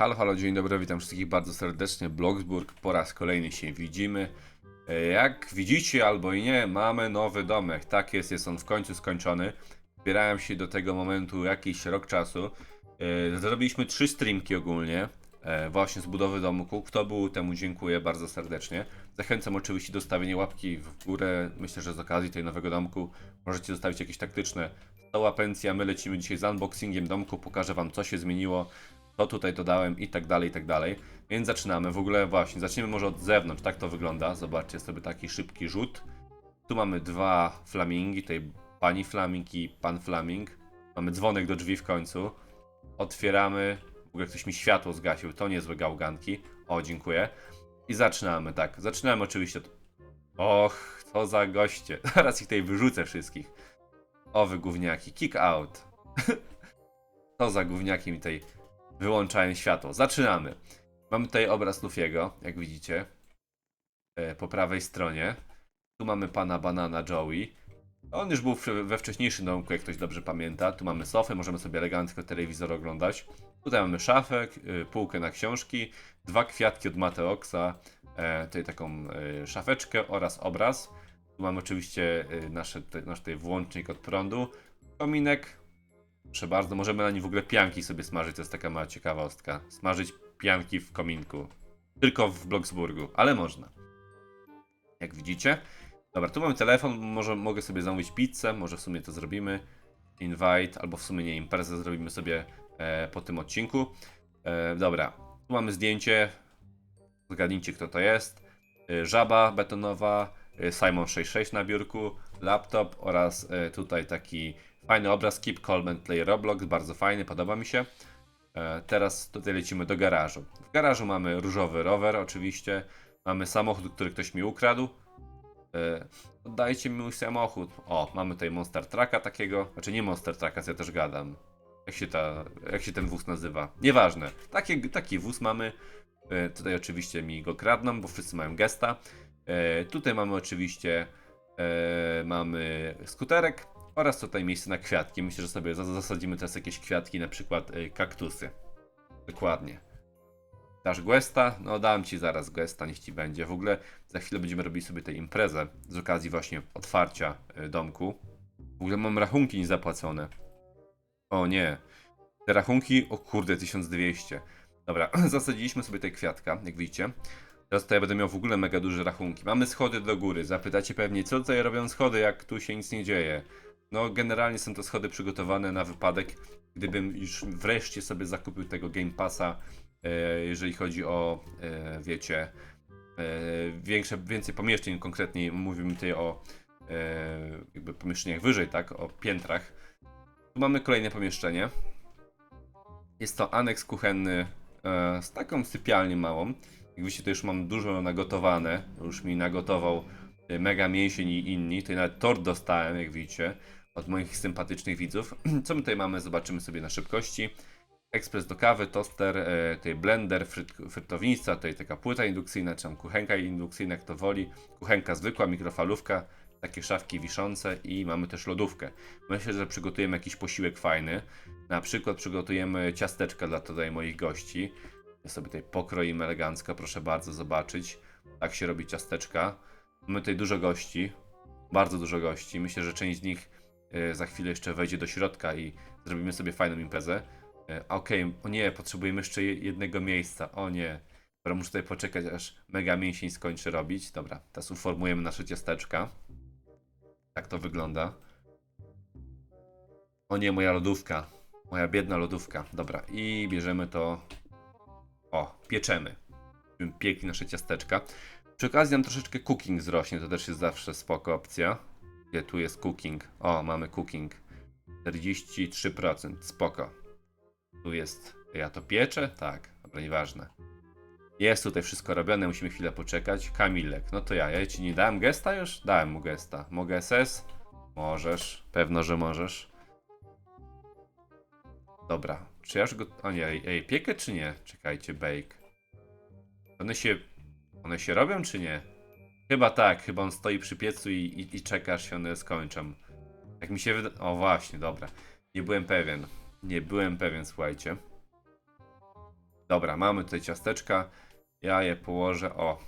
Halo, halo, dzień dobry, witam wszystkich bardzo serdecznie. Blogsburg, po raz kolejny się widzimy. E, Jak widzicie albo i nie, mamy nowy domek. Tak jest, jest on w końcu skończony. Zbierałem się do tego momentu jakiś rok czasu. E, Zrobiliśmy trzy streamki ogólnie, e, właśnie z budowy domku. Kto był, temu dziękuję bardzo serdecznie. Zachęcam oczywiście do stawienia łapki w górę. Myślę, że z okazji tej nowego domku możecie zostawić jakieś taktyczne 100 apencja. My lecimy dzisiaj z unboxingiem domku, pokażę wam co się zmieniło to tutaj dodałem i tak dalej, i tak dalej. Więc zaczynamy. W ogóle właśnie, zaczniemy może od zewnątrz, tak to wygląda. Zobaczcie sobie taki szybki rzut. Tu mamy dwa flamingi, tutaj pani flaming i pan flaming. Mamy dzwonek do drzwi w końcu. Otwieramy. W ogóle ktoś mi światło zgasił, to niezłe gałganki. O, dziękuję. I zaczynamy, tak. Zaczynamy oczywiście od... Och, co za goście. Zaraz ich tutaj wyrzucę wszystkich. O, wy gówniaki. Kick out. to za gówniaki mi tutaj wyłączają światło. Zaczynamy. Mamy tutaj obraz Luffy'ego, jak widzicie. e, Po prawej stronie. Tu mamy pana Banana Joey. On już był we wcześniejszym domku, jak ktoś dobrze pamięta. Tu mamy sofę, możemy sobie elegancko telewizor oglądać. Tutaj mamy szafę, y, półkę na książki, dwa kwiatki od Mateoxa, e, tutaj taką e, szafeczkę oraz obraz. Tu mamy oczywiście e, nasze, nasz tutaj włącznik od prądu, kominek, Proszę bardzo, możemy na nim w ogóle pianki sobie smażyć, to jest taka mała ciekawostka. Smażyć pianki w kominku. Tylko w Bloksburgu, ale można. Jak widzicie. Dobra, tu mamy telefon, może mogę sobie zamówić pizzę, może w sumie to zrobimy. Invite, albo w sumie nie, imprezę zrobimy sobie e, po tym odcinku. E, dobra, tu mamy zdjęcie. Zgadnijcie kto to jest. E, żaba betonowa, e, Simon 66 na biurku, laptop oraz e, tutaj taki Fajny obraz, Keep Calm and Play Roblox, bardzo fajny, podoba mi się. E, teraz tutaj lecimy do garażu. W garażu mamy różowy rower, oczywiście. Mamy samochód, który ktoś mi ukradł. E, oddajcie mi mój samochód. O, mamy tutaj Monster Trucka takiego. Znaczy nie Monster Trucka, co ja też gadam. Jak się, ta, jak się ten wóz nazywa? Nieważne. Taki, taki wóz mamy. E, tutaj oczywiście mi go kradną, bo wszyscy mają gesta. Tutaj mamy oczywiście mamy skuterek oraz tutaj miejsce na kwiatki. Myślę, że sobie zas- zasadzimy teraz jakieś kwiatki, na przykład y, kaktusy. Dokładnie. Dasz Guesta? No dam ci zaraz Guesta, niech ci będzie. W ogóle za chwilę będziemy robili sobie tę imprezę z okazji właśnie otwarcia y, domku. W ogóle mam rachunki niezapłacone. O nie. Te rachunki, o kurde, 1200. Dobra, zasadziliśmy sobie tutaj kwiatka, jak widzicie. Teraz tutaj będę miał w ogóle mega duże rachunki. Mamy schody do góry. Zapytacie pewnie, co tutaj robią schody, jak tu się nic nie dzieje. No, generalnie są to schody przygotowane na wypadek, gdybym już wreszcie sobie zakupił tego Game Passa, e, jeżeli chodzi o, e, wiecie, e, większe, więcej pomieszczeń, konkretnie mówimy tutaj o jakby pomieszczeniach wyżej, tak, o piętrach. Tu mamy kolejne pomieszczenie. Jest to aneks kuchenny z taką sypialnią małą. Jak widzicie, to już mam dużo nagotowane. Już mi nagotował Mega Mięsień i inni. Tutaj nawet tort dostałem, jak widzicie, od moich sympatycznych widzów. Co my tutaj mamy? Zobaczymy sobie na szybkości. Ekspres do kawy, toster, e, tutaj blender, fryt, frytownica, tutaj taka płyta indukcyjna, czy tam kuchenka indukcyjna, kto woli. Kuchenka zwykła, mikrofalówka, takie szafki wiszące i mamy też lodówkę. Myślę, że przygotujemy jakiś posiłek fajny. Na przykład przygotujemy ciasteczka dla tutaj moich gości. Ja sobie tutaj pokroimy elegancko, proszę bardzo zobaczyć. Tak się robi ciasteczka. Mamy tutaj dużo gości, bardzo dużo gości. Myślę, że część z nich za chwilę jeszcze wejdzie do środka i zrobimy sobie fajną imprezę. E, Okej, o nie, potrzebujemy jeszcze je- jednego miejsca. O nie. Dobra, muszę tutaj poczekać, aż mega mięsień skończy robić. Dobra, teraz uformujemy nasze ciasteczka. Tak to wygląda. O nie, moja lodówka. Moja biedna lodówka. Dobra, i bierzemy to. O, pieczemy. Piekli nasze ciasteczka. Przy okazji nam troszeczkę cooking zrośnie, to też jest zawsze spoko opcja. Gdzie tu jest cooking? O, mamy cooking. 43%, spoko. Tu jest, ja to pieczę? Tak, dobra, nieważne. Jest tutaj wszystko robione, musimy chwilę poczekać. Kamilek, no to ja, ja ci nie dałem gesta już? Dałem mu gesta. Mogę SS? Możesz, pewno, że możesz. Dobra, czy ja już go... O nie, ej, piekę czy nie? Czekajcie, bake. One się... One się robią czy nie? Chyba tak, chyba on stoi przy piecu i, i, i czeka, aż się one skończą. Tak mi się wyda... O właśnie, dobra. Nie byłem pewien. Nie byłem pewien, słuchajcie. Dobra, mamy tutaj ciasteczka. Ja je położę, o,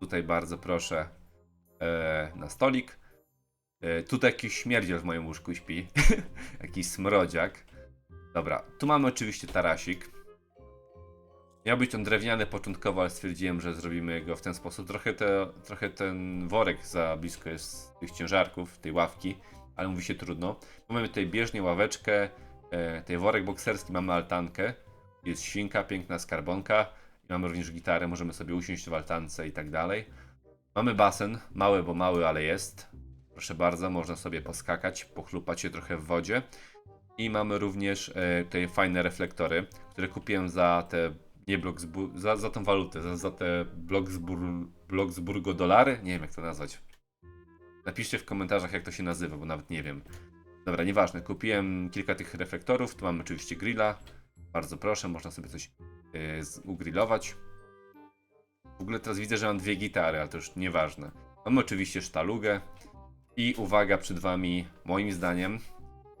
tutaj bardzo proszę, e, na stolik. E, tutaj jakiś śmierdziel w moim łóżku śpi. jakiś smrodziak. Dobra, tu mamy oczywiście tarasik. Miał być on drewniany początkowo, ale stwierdziłem, że zrobimy go w ten sposób. Trochę, te, trochę ten worek za blisko jest tych ciężarków, tej ławki, ale mówi się trudno. Mamy tutaj bieżnię, ławeczkę, e, tutaj worek bokserski, mamy altankę. Jest świnka, piękna skarbonka. Mamy również gitarę, możemy sobie usiąść w altance i tak dalej. Mamy basen, mały, bo mały, ale jest. Proszę bardzo, można sobie poskakać, pochlupać się trochę w wodzie. I mamy również e, fajne reflektory, które kupiłem za te, nie Bloksbur, za, za tą walutę, za, za te Bloksbur, Bloksburgo dolary. Nie wiem jak to nazwać. Napiszcie w komentarzach jak to się nazywa, bo nawet nie wiem. Dobra, nieważne. Kupiłem kilka tych reflektorów. Tu mamy oczywiście grilla. Bardzo proszę, można sobie coś yy, ugrillować. W ogóle teraz widzę, że mam dwie gitary, ale to już nieważne. Mamy oczywiście sztalugę. I uwaga przed wami, moim zdaniem,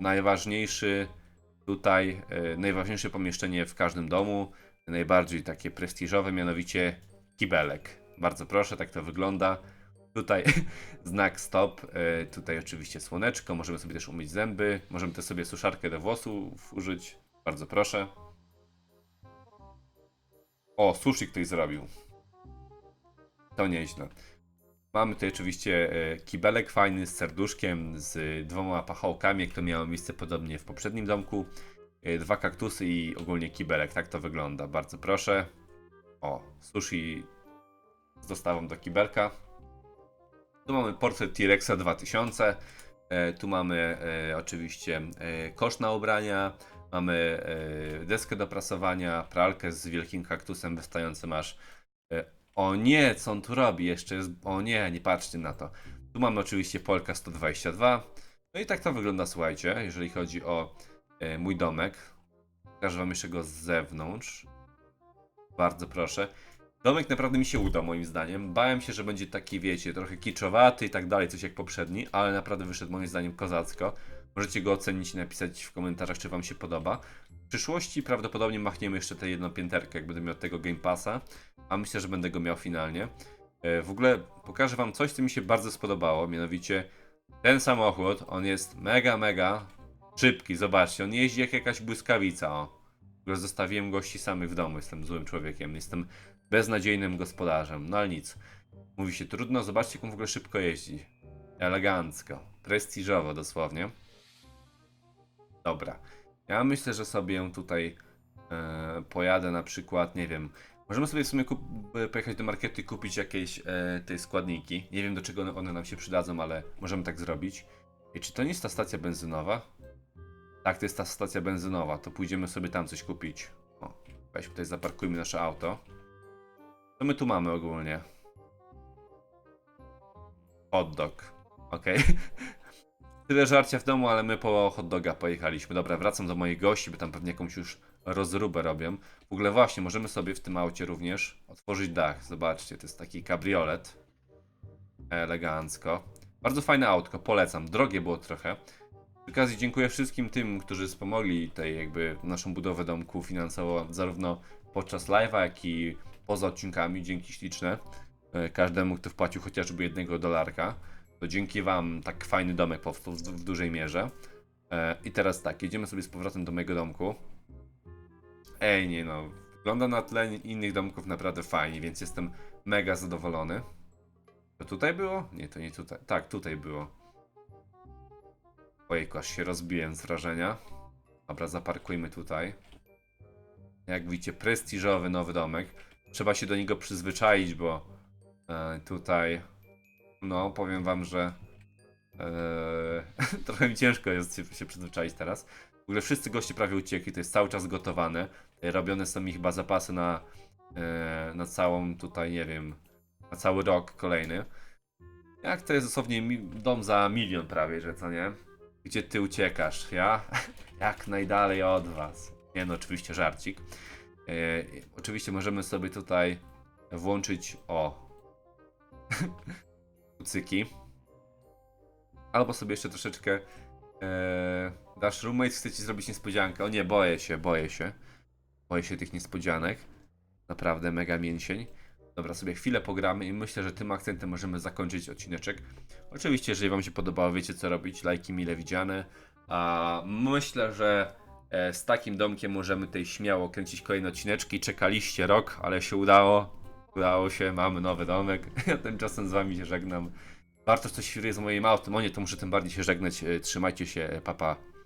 najważniejszy tutaj, yy, najważniejsze pomieszczenie w każdym domu. Najbardziej takie prestiżowe, mianowicie kibelek. Bardzo proszę, tak to wygląda. Tutaj znak stop, yy, tutaj oczywiście słoneczko, możemy sobie też umyć zęby, możemy też sobie suszarkę do włosów użyć. Bardzo proszę. O, sushi ktoś zrobił. To nieźle. Mamy tutaj oczywiście e, kibelek fajny z serduszkiem, z dwoma pachołkami, jak to miało miejsce podobnie w poprzednim domku. E, Dwa kaktusy i ogólnie kibelek. Tak to wygląda. Bardzo proszę. O, sushi z dostawą do kibelka. Tu mamy portret T-Rexa 2000. E, Tu mamy e, oczywiście e, kosz na ubrania. Mamy deskę do prasowania, pralkę z wielkim kaktusem wystającym aż. O nie, co on tu robi? Jeszcze jest. O nie, nie patrzcie na to. Tu mamy oczywiście Polka 122. No i tak to wygląda, słuchajcie, jeżeli chodzi o mój domek. Pokażę wam jeszcze go z zewnątrz. Bardzo proszę. Domek naprawdę mi się uda, moim zdaniem. Bałem się, że będzie taki, wiecie, trochę kiczowaty i tak dalej, coś jak poprzedni, ale naprawdę wyszedł moim zdaniem kozacko. Możecie go ocenić i napisać w komentarzach, czy wam się podoba. W przyszłości prawdopodobnie machniemy jeszcze tę jedną pięterkę, jak będę miał tego Game Passa, a myślę, że będę go miał finalnie. E, W ogóle pokażę wam coś, co mi się bardzo spodobało, mianowicie ten samochód, on jest mega, mega szybki, zobaczcie, on jeździ jak jakaś błyskawica, o. Zostawiłem gości samych w domu, jestem złym człowiekiem, jestem beznadziejnym gospodarzem, no ale nic. Mówi się trudno, zobaczcie jak on w ogóle szybko jeździ. Elegancko, prestiżowo dosłownie. Dobra. Ja myślę, że sobie tutaj e, pojadę na przykład, nie wiem. Możemy sobie w sumie e, pojechać do marketu i kupić jakieś e, te składniki. Nie wiem do czego one- one nam się przydadzą, ale możemy tak zrobić. I czy to nie jest ta stacja benzynowa? Tak, to jest ta stacja benzynowa. To pójdziemy sobie tam coś kupić. O, weź tutaj zaparkujmy nasze auto. Co my tu mamy ogólnie? Hot dog. Okej. Tyle żarcia w domu, ale my po hot doga pojechaliśmy. Dobra, wracam do moich gości, bo tam pewnie jakąś już rozróbę robią. W ogóle właśnie, możemy sobie w tym aucie również otworzyć dach. Zobaczcie, to jest taki kabriolet. Elegancko. Bardzo fajne autko, polecam. Drogie było trochę. Okazji dziękuję wszystkim tym, którzy wspomogli tej jakby naszą budowę domku finansowo, zarówno podczas live'a, jak i poza odcinkami. Dzięki śliczne. E, Każdemu, kto wpłacił chociażby jednego dolarka. To dzięki wam tak fajny domek powstał w, w dużej mierze. E, I teraz tak, jedziemy sobie z powrotem do mojego domku. Ej, nie no, wygląda na tle innych domków naprawdę fajnie, więc jestem mega zadowolony. To tutaj było? Nie, to nie tutaj. Tak, tutaj było. Ojejku, aż się rozbiłem z wrażenia. Dobra, zaparkujmy tutaj. Jak widzicie, prestiżowy nowy domek. Trzeba się do niego przyzwyczaić, bo e, tutaj, no, powiem wam, że e, trochę mi ciężko jest się, się przyzwyczaić teraz. W ogóle wszyscy goście prawie uciekli, to jest cały czas gotowane. E, Robione są mi chyba zapasy na, e, na całą tutaj, nie wiem, na cały rok kolejny. Jak to jest dosłownie dom za milion prawie, że co nie? Gdzie ty uciekasz? Ja? Jak najdalej od was. Nie no, oczywiście żarcik. E, oczywiście możemy sobie tutaj włączyć o kucyki. Albo sobie jeszcze troszeczkę e, dasz roommate, chce ci zrobić niespodziankę. O nie, boję się, boję się. Boję się tych niespodzianek. Naprawdę mega mięsień. Dobra, sobie chwilę pogramy i myślę, że tym akcentem możemy zakończyć odcineczek. Oczywiście, jeżeli Wam się podobało, wiecie co robić, lajki mile widziane. A myślę, że e, z takim domkiem możemy tutaj śmiało kręcić kolejne odcineczki. Czekaliście rok, ale się udało. Udało się, mamy nowy domek. Ja tymczasem z Wami się żegnam. Warto coś świruje z moim autem. O to muszę tym bardziej się żegnać. E, Trzymajcie się, papa. Pa.